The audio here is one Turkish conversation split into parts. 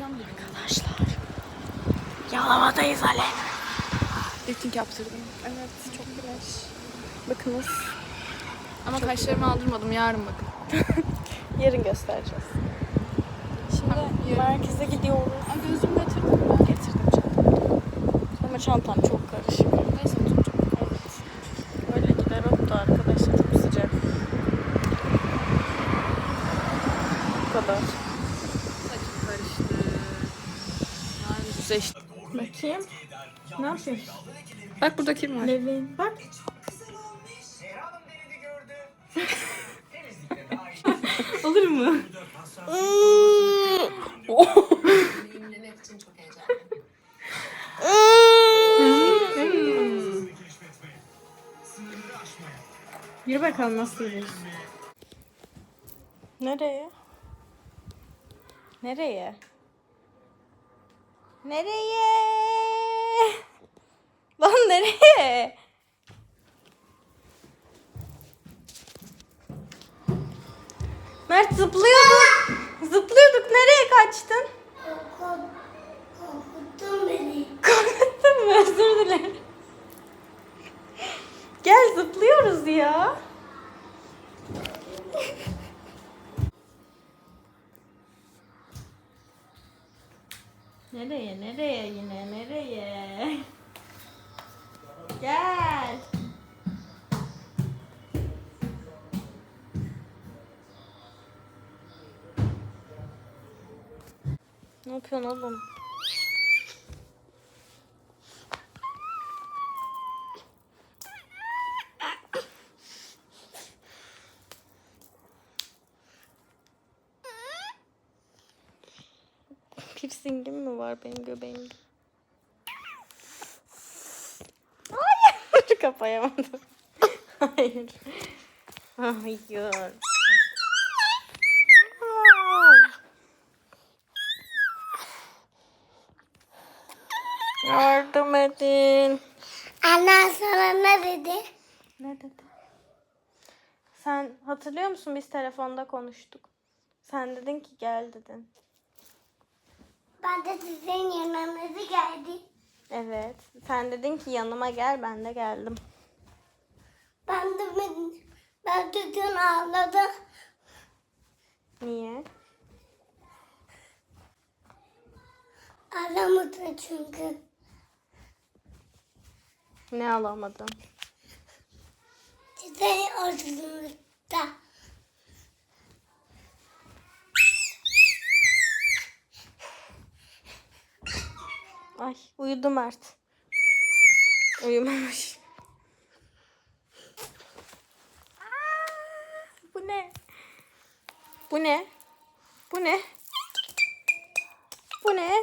Akşam gibi. Arkadaşlar. Yalova'dayız Aleyna. Lifting yaptırdım. Evet çok güneş. Bakınız. Ama kaşlarımı aldırmadım. Yarın bakın. Yarın göstereceğiz. Şimdi merkeze gidiyoruz. Aa, gözlüğümü getirdim mi? Getirdim çantamı. Ama çantam çok karışık. Neyse oturacağım. Evet. Böyle gider oldu arkadaşlar. Çok sıcak. Bu kadar. Bakayım. Ne yapıyorsun? Bak burada kim var? Levin. Bak. Olur mu? Yürü bakalım nasıl yürüyorsun. Nereye? Nereye? Nereye? Lan nereye? Mert zıplıyorduk. Zıplıyorduk. Nereye kaçtın? Korkuttun beni. Korkuttun mu? Özür dilerim. Gel zıplıyoruz ya. Nereye yine nereye? Gel. Ne yapıyorsun oğlum? Piercingim mi var benim göbeğimde? Hayır. Kapayamadım. Hayır. Hayır. Yardım edin. Annen sana ne dedi? Ne dedi? Sen hatırlıyor musun biz telefonda konuştuk. Sen dedin ki gel dedin. Ben de sizin yanınıza geldim. Evet. Sen dedin ki yanıma gel ben de geldim. Ben de ben, ben de dün ağladım. Niye? Ağlamadı çünkü. Ne alamadın? Sizin ortasınızda. Ay uyudu Mert. Uyumamış. Bu ne? Bu ne? Bu ne? Bu ne?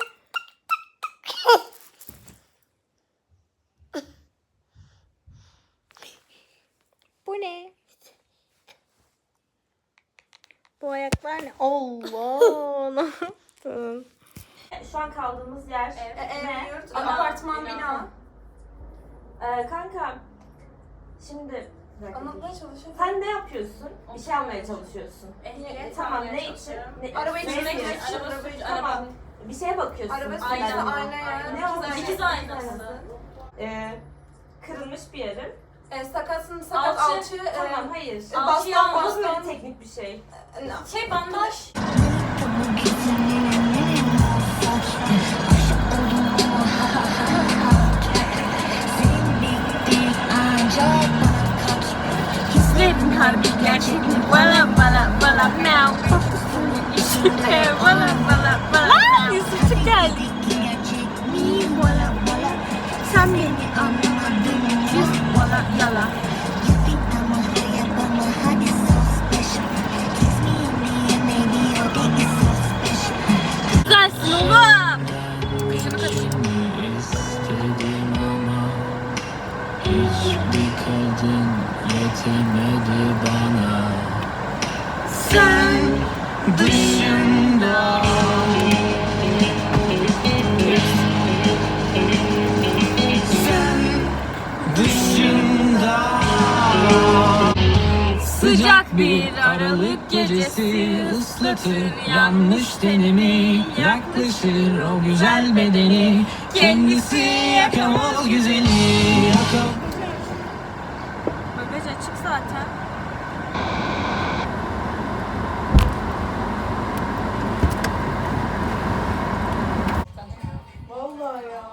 Bu ne? Bu ayaklar ne? Allah ne? Şu an kaldığımız yer ne? Apartman bina. Ee, kanka şimdi Anlatmaya çalışıyorum. sen ne yapıyorsun? Bir şey almaya çalışıyorsun. Ehliyet tamam almaya ne için? çalışıyorum. Ne, Araba için, ne istiyorsun? için? Araba için, Tamam. araba. Bir şeye bakıyorsun. Araba Aynen. sürücü aynaya. Ne oldu? Dikiz aynası. Ee, kırılmış bir yerim. E, sakatın sakat Alçı. alçı. e, tamam hayır. e, baston Baston baston. teknik bir şey. Şey bandaj. Hislerin harbi gerçek mi? Bala bala bala now. İşte bala bala bala Lan Yusuf'cuk geldi. Sıcak bir aralık. Gecesi ıslatır yanlış tenimi Yaklaşır o güzel bedeni Kendisi yakamaz güzeli yakam Bagaj açık zaten. Vallahi ya.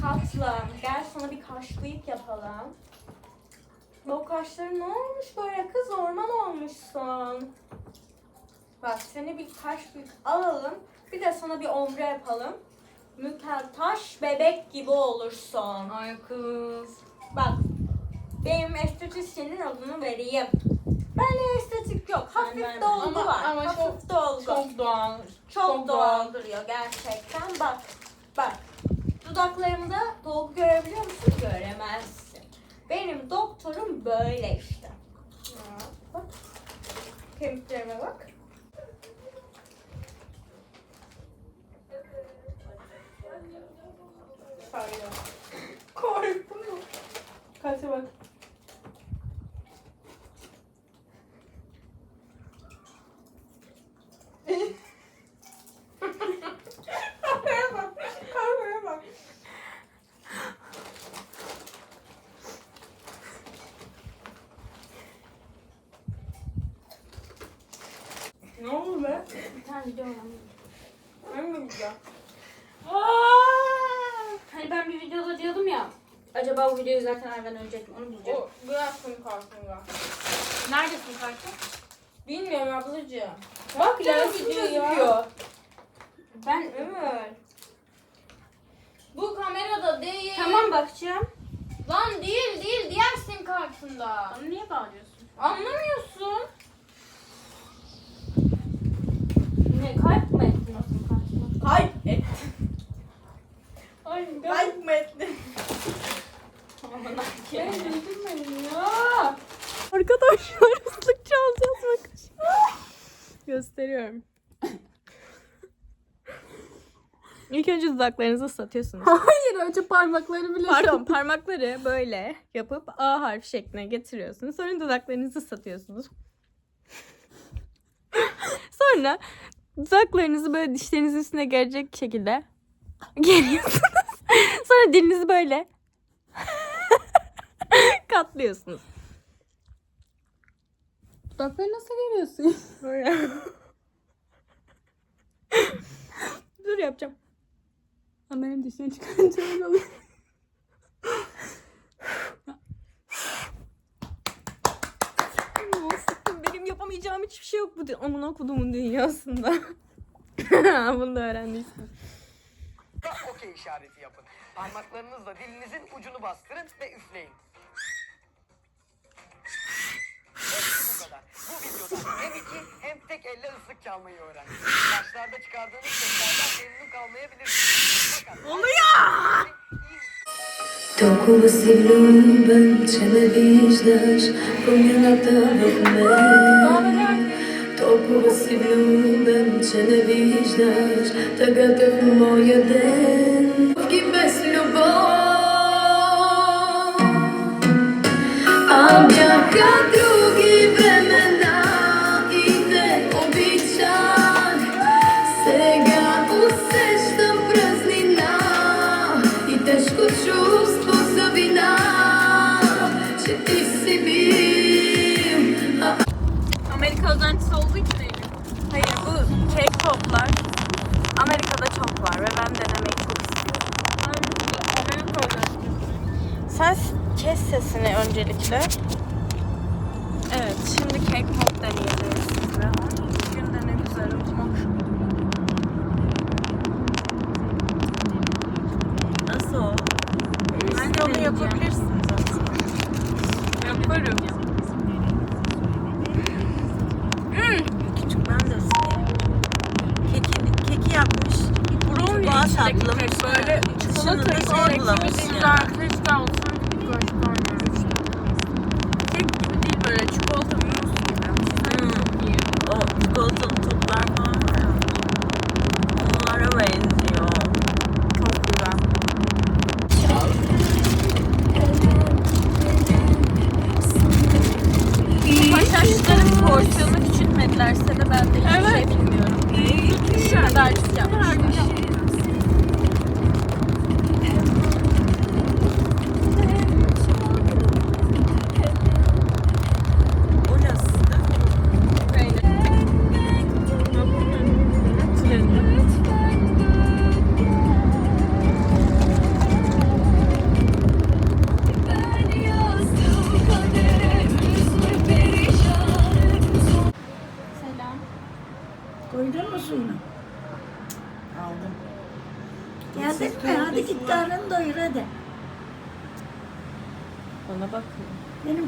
Tatlım, gel sana bir kaşlıyık yapalım. Bu kaşların ne olmuş böyle kız orman olmuşsun. Bak seni bir kaşlıyık alalım. Bir de sana bir ombre yapalım. Mükemmel taş bebek gibi olursun. Ay kız. Bak benim estetisyenin adını vereyim. Bende estetik yok. Hafif verme. dolgu Ama- var. ama Hafif çok- dolgu. Çok, Çok doğal. doğal duruyor gerçekten. Bak bak. Dudaklarımda dolgu görebiliyor musun? Göremezsin. Benim doktorum böyle işte. Ya, bak. Kemiklerime bak. Pardon. Korktum. Kaça bak. Kahveye bak. Kahveye bak. Ne oldu be? Bir tane video var. Hangi video? Hani ben bir videoda diyordum ya. Acaba bu videoyu zaten Erven mi? Onu bulacağım. O biraz senin karşında. Neredesin kartı? Bilmiyorum ablacığım. Bak ya video gözüküyor. Ben Evet. Bu kamerada değil. tamam bakacağım. Lan değil değil diğer sim kartında. Bana niye bağırıyorsun? Anlamıyorsun. Ne kalp mı ettin o sim et. Ay kayıp mı ettin? Ben duydum beni ya. Arkadaşlar ıslık çalacağız bakın. Gösteriyorum. İlk önce dudaklarınızı ıslatıyorsunuz. Hayır önce parmakları bile Pardon parmakları böyle yapıp A harfi şekline getiriyorsunuz. Sonra dudaklarınızı ıslatıyorsunuz. Sonra dudaklarınızı böyle dişlerinizin üstüne gelecek şekilde geriyorsunuz. Sonra dilinizi böyle katlıyorsunuz. Dudakları nasıl görüyorsun? Dur yapacağım. Ha, benim dişini çıkarınca öyle oluyor. Sıktım. Benim yapamayacağım hiçbir şey yok bu amına kodumun dünyasında. Bunu da öğrendiysiniz. okey işareti yapın. Parmaklarınızla dilinizin ucunu bastırın ve üfleyin. bu kadar. Bu videoda hem iki hem tek elle ıslık çalmayı öğrendiniz. Başlarda çıkardığınız seslerden memnun kalmayabilirsiniz. Fakat Oluyor! Toku si luben, që me vishdash Po një nga të vëhme Toku si luben, që me vishdash Të gëtë moje den Ki bez любов A bjaka drugi Sesini öncelikle. Evet şimdi K-pop deneyeceğiz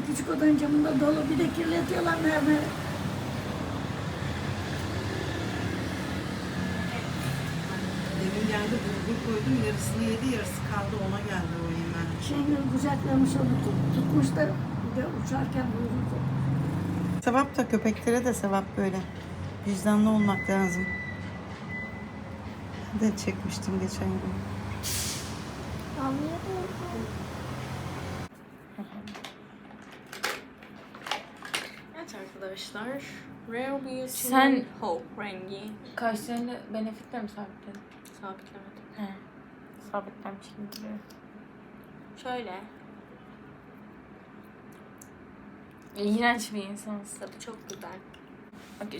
Küçük odanın camında dolu bir de kirletiyorlar mermeri. Demin geldi bulgur koydum yarısını yedi yarısı kaldı ona geldi o yemen. Şengül kucaklamış onu tut, tutmuş da bir de uçarken vurdu. Sevap da köpeklere de sevap böyle. Vicdanlı olmak lazım. Ben de çekmiştim geçen gün. Evet arkadaşlar. Rare Beauty'nin Sen- Hope rengi. Kaşlarını benefitle mi sabitledin? Sabitlemedim. He. Sabitlemiş gibi. Şöyle. İğrenç bir insansın. Tadı çok güzel.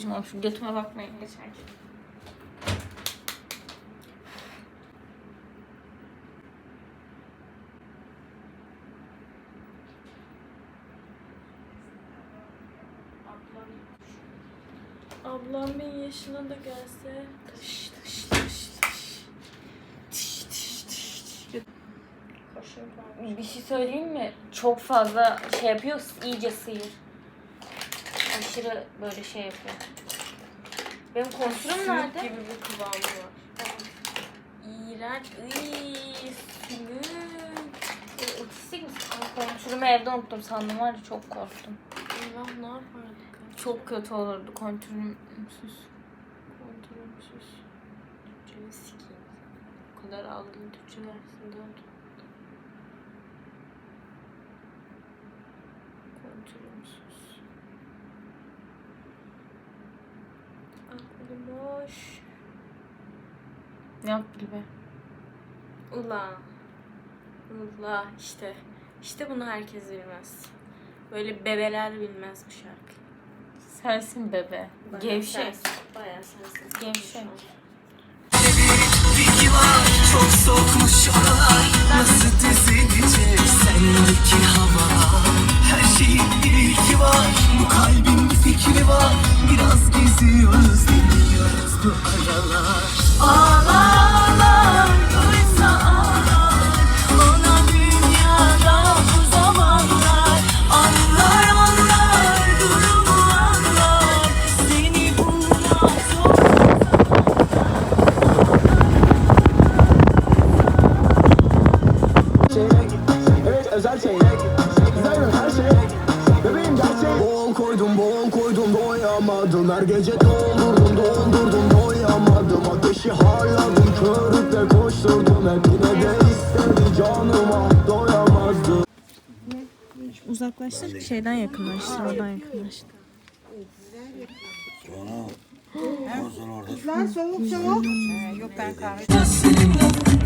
Şimdi şu götüme bakmayın geçerken. Ablam bin yaşına da gelse. Tış tış tış tış. Tış tış tış tış. Bir şey söyleyeyim mi? Çok fazla şey yapıyor, iyice sıyır. Aşırı böyle şey yapıyor. Benim konturum nerede? gibi bir kıvamı var. İğrenç. Iiii sümük. E, Otistik misin? Ay, Kontürümü evde unuttum sandım var ya çok korktum. Allah ne yapardık? Çok kötü olurdu kontürümsüz. Kontrolsüz. Türkçeyi sikeyim. O kadar aldım Türkçe dersinde oldum. Kontrolsüz. Aklım boş. Ne yaptı gibi? Ula. Ula işte. İşte bunu herkes bilmez. Böyle bebeler bilmez bu şarkı. Sensin bebe. Bayağı Gevşek. Bayağı sensin. Gevşek. Çok soğukmuş oralar koydum bol koydum doyamadım Her gece doldurdum doldurdum doyamadım Ateşi harladım körükle koşturdum Hep yine de istedi canıma doyamazdım Uzaklaştık şeyden yakınlaştık. Oradan yakınlaştık. Kızlar soğuk soğuk. Ee, yok ben kahve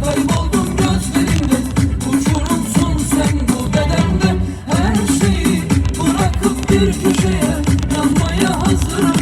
kayboldum gözlerinde Uçurumsun sen bu bedende Her şeyi bırakıp bir köşeye Yanmaya hazırım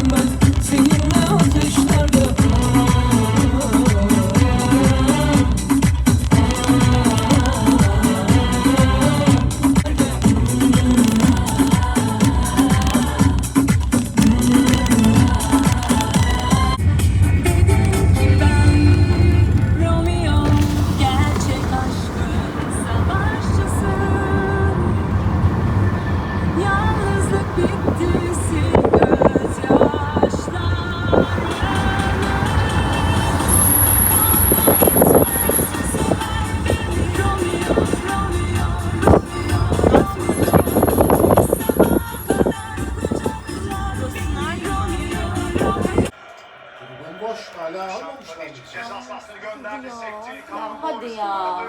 hadi ya.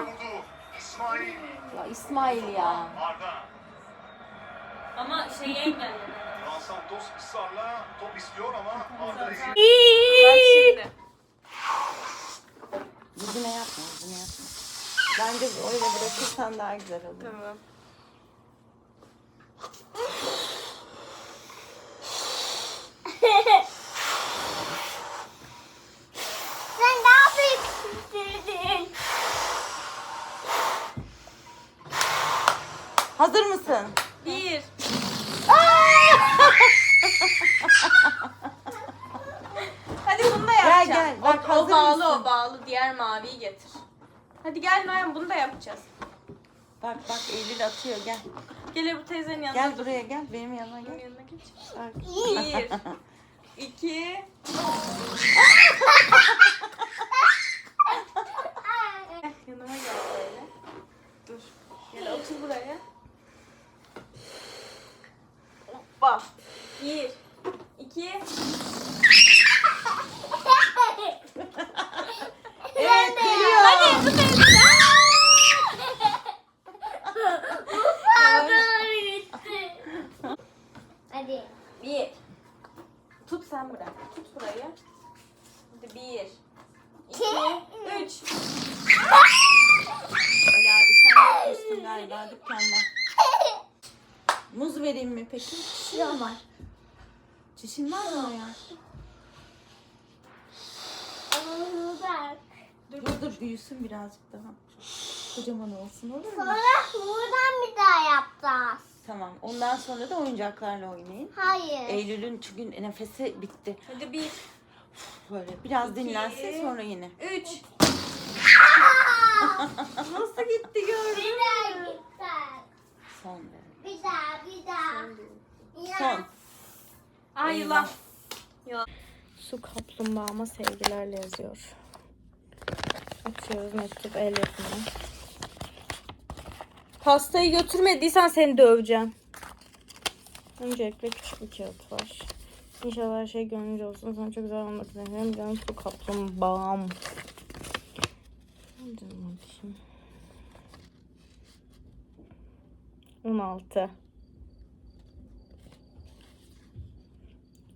Ya İsmail ya. Ama şeyi engelledi. Santos ısrarla top istiyor ama Arda Bak şimdi. Yüzüne yapma yüzüne yapma. Bence öyle bırakırsan daha güzel olur. Tamam. Sen daha büyük bitirdin. Hazır mısın? Bir. Hadi bunu Gel bak o, bağlı o bağlı. Diğer maviyi getir. Hadi gel Meryem bunu da yapacağız. Bak bak Eylül atıyor gel. Gel bu teyzenin yanına. Gel buraya gel benim yanıma gel. yanına geç. Bak. Bir, iki, yanıma gel böyle. Dur. Gel otur buraya. Hoppa. Bir, iki. evet geliyor. Hadi tut elini. Hadi. Bir. Tut sen bırak. Tut burayı. Hadi bir. iki, üç. Ali abi sen yapmışsın galiba dükkanda. Muz vereyim mi peki? Çişin var. Çişin var mı ya? Bak. Dur dur büyüsün birazcık daha. Kocaman olsun olur mu? Sonra buradan bir daha yapacağız. Tamam. Ondan sonra da oyuncaklarla oynayın. Hayır. Eylül'ün çünkü nefesi bitti. Hadi bir. Böyle biraz dinlensin sonra yine. Üç. Nasıl gitti gördün Bir daha gitti. Son. Bir daha, bir daha. Son. Ay yılan. Su kaplumbağama sevgilerle yazıyor. Açıyoruz mektup el yapımı. Pastayı götürmediysen seni döveceğim. Öncelikle küçük bir kağıt var. İnşallah her şey gönlünce olsun. Sana çok güzel olmak dilerim. Canım su kaplumbağam. Canım bakayım. 16.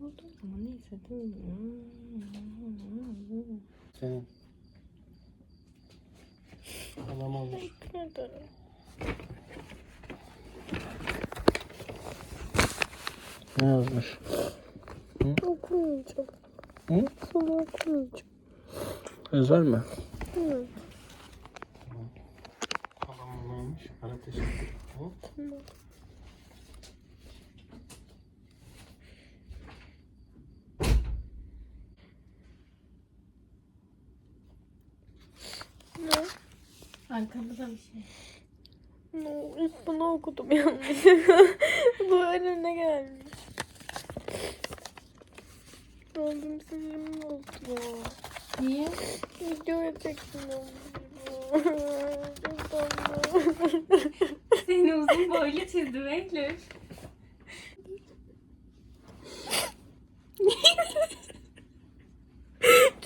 Oldu ama neyse değil mi? Senin. Tamam olmuş. Ne yazmış? Okumayacağım. Hı? Sana okumayacağım. Özel mi? Hı. Tamam neymiş? Ara teşekkür. Hı? Arkamda da bir şey. No, ilk bunu okudum yanlış. Bu önüne gelmiş. Kalbim sinirim bozdu. Niye? Videoya çektim Seni uzun boylu çizdim Eylül.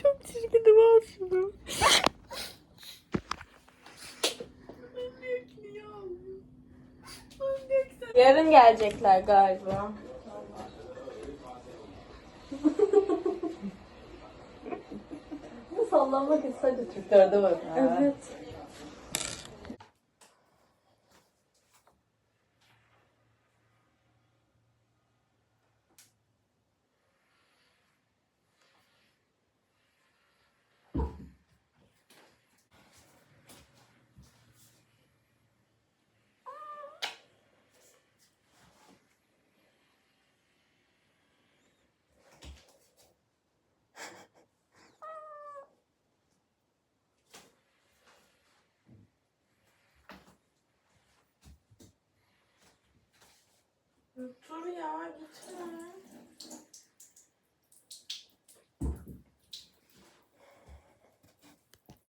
Çok çirkin al şunu. Yarın gelecekler galiba. Sallanmak istedim Türklerde var. Evet. Dur ya gitme.